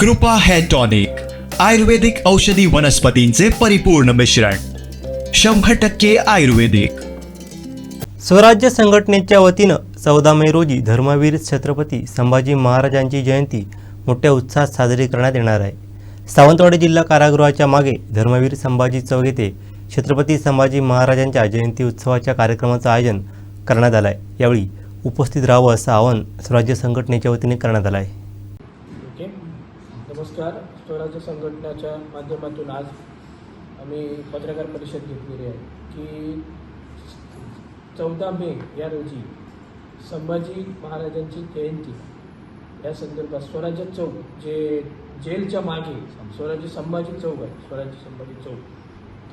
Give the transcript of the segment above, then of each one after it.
कृपा hair tonic आयुर्वेदिक औषधी वनस्पतींचे परिपूर्ण मिश्रण शंभर टक्के आयुर्वेदिक. स्वराज्य संघटनेच्या वतीनं चौदा मे रोजी धर्मवीर छत्रपती संभाजी महाराजांची जयंती मोठ्या उत्साहात साजरी करण्यात येणार आहे. सावंतवाडी जिल्हा कारागृहाच्या मागे धर्मवीर संभाजी चौक येथे छत्रपती संभाजी महाराजांच्या जयंती उत्सवाच्या कार्यक्रमाचं आयोजन करण्यात आलं आहे यावेळी उपस्थित राहावं असं आवाहन स्वराज्य संघटनेच्या वतीने करण्यात आलं आहे नमस्कार. स्वराज्य संघटनेच्या माध्यमातून आज आम्ही पत्रकार परिषद घेतलेली आहे की चौदा मे या रोजी संभाजी महाराजांची जयंती. या संदर्भात स्वराज्य चौक जे जेलच्या मागे स्वराज्य संभाजी चौक आहे स्वराज्य संभाजी चौक.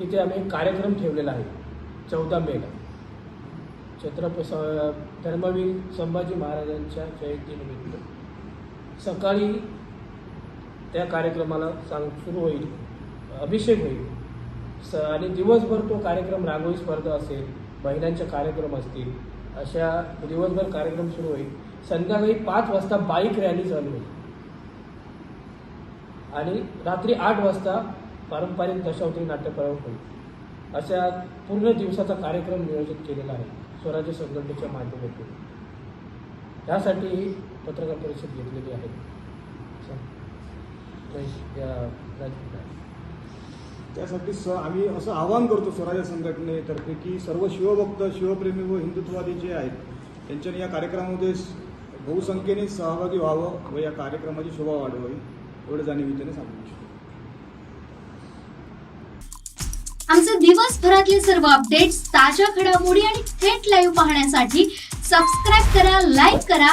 तिथे आम्ही कार्यक्रम ठेवलेला आहे चौदा मेला छत्रप धर्मवीर संभाजी महाराजांच्या जयंतीनिमित्त. सकाळी त्या कार्यक्रमाला सांग सुरू होईल अभिषेक होईल. स आणि दिवसभर तो कार्यक्रम रांगोळी स्पर्धा असेल महिलांचे कार्यक्रम असतील अशा दिवसभर कार्यक्रम सुरू होईल. संध्याकाळी पाच वाजता बाईक रॅली चालू होईल. आणि रात्री आठ वाजता पारंपरिक दशावतरी नाट्यप्रयोग होईल. अशा पूर्ण दिवसाचा कार्यक्रम नियोजित केलेला आहे स्वराज्य संघटनेच्या माध्यमातून. त्यासाठी पत्रकार परिषद घेतलेली आहे. त्यासाठी स आम्ही असं आवाहन करतो स्वराज्य संघटनेतर्फे की सर्व शिवभक्त शिवप्रेमी व हिंदुत्ववादी जे आहेत त्यांच्यानी या कार्यक्रमामध्ये बहुसंख्येने सहभागी व्हावं व या कार्यक्रमाची शोभा वाढवावी एवढं जाणीवीतीने सांगू इच्छितो. आमचे दिवसभरातले सर्व अपडेट्स ताज्या घडामोडी आणि थेट लाईव्ह पाहण्यासाठी सबस्क्राईब करा लाईक करा